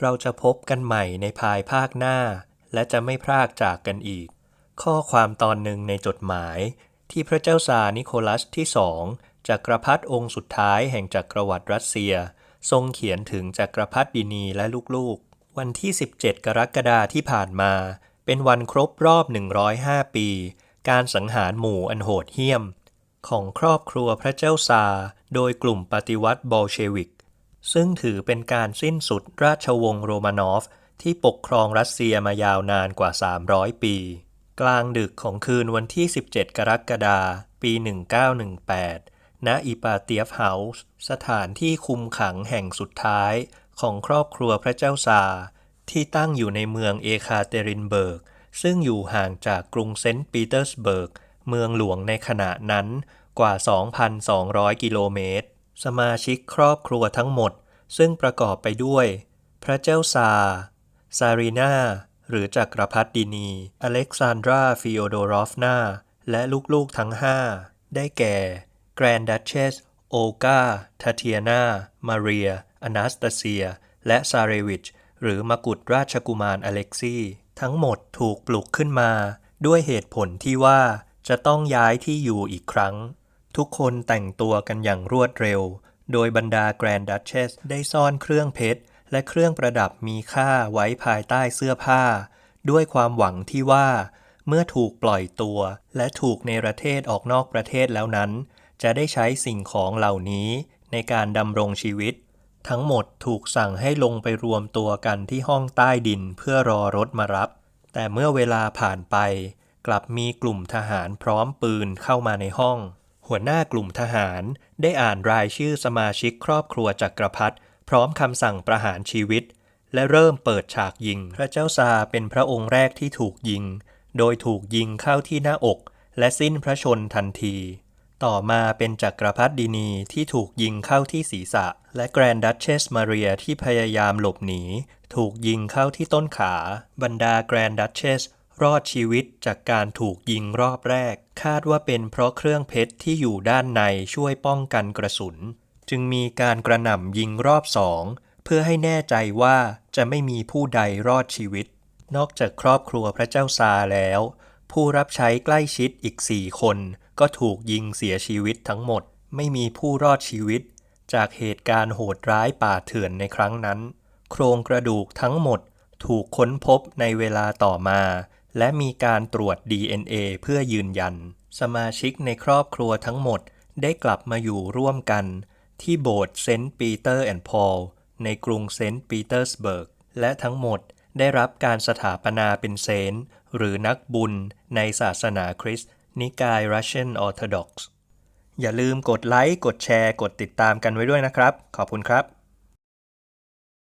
เราจะพบกันใหม่ในภายภาคหน้า และจะไม่พรากจากกันอีก ข้อความตอนหนึ่งในจดหมาย ที่พระเจ้าซานิโคลัสที่สองจักรพรรดิองค์สุดท้ายแห่งจักรวรรดิรัสเซีย ทรงเขียนถึงจักรพรรดินีและลูกๆ วันที่ 17 กรกฎาที่ผ่านมา เป็นวันครบรอบ 105 ปี การสังหารหมู่อันโหดเหี้ยม ของครอบครัวพระเจ้าซา โดยกลุ่มปฏิวัติบอลเชวิก ซึ่งถือเป็นการสิ้นสุดราชวงศ์โรมานอฟ ที่ปกครองรัสเซียมายาวนานกว่า 300 ปี กลางดึกของคืนวันที่ 17 กรกฎาคม ปี 1918 ณ อิปาเตียฟเฮาส์ สถานที่คุมขังแห่งสุดท้ายของครอบครัวพระเจ้าซา ที่ตั้งอยู่ในเมืองเอคาเตรินเบิร์ก ซึ่งอยู่ห่างจากกรุงเซนต์ปีเตอร์สเบิร์ก เมืองหลวงในขณะนั้นกว่า 2,200 กิโลเมตร สมาชิกครอบครัวทั้งหมด ซึ่งประกอบไปด้วย พระเจ้าซา ซารีนาหรือจักรพรรดินี อเล็กซานดราฟิโอโดรอฟนา และลูกๆทั้งห้า ได้แก่ แกรนดัชเชส โอกาทาเทียนา มาเรีย อนาสตาเซีย และซาเรวิช หรือมกุฎราชกุมารอเล็กซีทั้งหมดถูกปลุกขึ้นมา ด้วยเหตุผลที่ว่าจะต้องย้ายที่อยู่อีกครั้ง ทุกคนแต่งตัวกันอย่างรวดเร็ว โดยบรรดาแกรนดัชเชสได้ซ่อนเครื่องเพชร และเครื่องประดับมีค่าไว้ภายใต้เสื้อผ้า ด้วยความหวังที่ว่า เมื่อถูกปล่อยตัว และถูกในประเทศออกนอกประเทศแล้วนั้น จะได้ใช้สิ่งของเหล่านี้ในการดำรงชีวิต ทั้งหมดถูกสั่งให้ลงไปรวมตัวกันที่ห้องใต้ดินเพื่อรอรถมารับ แต่เมื่อเวลาผ่านไป กลับมีกลุ่มทหารพร้อมปืนเข้ามาในห้อง หัวหน้ากลุ่มทหาร ได้อ่านรายชื่อสมาชิกครอบครัวจักรพรรดิพร้อมคำสั่งประหารชีวิต และเริ่มเปิดฉากยิง พระเจ้าซาเป็นพระองค์แรกที่ถูกยิง โดยถูกยิงเข้าที่หน้าอก และสิ้นพระชนทันที ต่อมาเป็นจักรพรรดินีที่ถูกยิงเข้าที่ศีรษะ และแกรนดัชเชสมาเรียที่พยายามหลบหนี ถูกยิงเข้าที่ต้นขา บรรดาแกรนดัชเชส รอดชีวิตจากการถูกยิงรอบแรก คาดว่าเป็นเพราะเครื่องเพชรที่อยู่ด้านในช่วยป้องกันกระสุน จึงมีการกระหน่ำยิงรอบสองเพื่อให้แน่ใจว่าจะไม่มีผู้ใดรอดชีวิต นอกจากครอบครัวพระเจ้าซาแล้ว ผู้รับใช้ใกล้ชิดอีกสี่คนก็ถูกยิงเสียชีวิตทั้งหมด ไม่มีผู้รอดชีวิต จากเหตุการณ์โหดร้ายป่าเถื่อนในครั้งนั้น โครงกระดูกทั้งหมดถูกค้นพบในเวลาต่อมา และมีการตรวจ DNA เพื่อยืนยัน สมาชิกในครอบครัวทั้งหมดได้กลับมาอยู่ร่วมกัน ที่โบสถ์เซนต์ปีเตอร์แอนด์พอลในกรุงเซนต์ปีเตอร์สเบิร์ก และทั้งหมดได้รับการสถาปนาเป็นเซนต์หรือนักบุญในศาสนาคริสต์นิกาย Russian Orthodox อย่าลืมกดไลค์ กดแชร์ กดติดตามกันไว้ด้วยนะครับ ขอบคุณครับ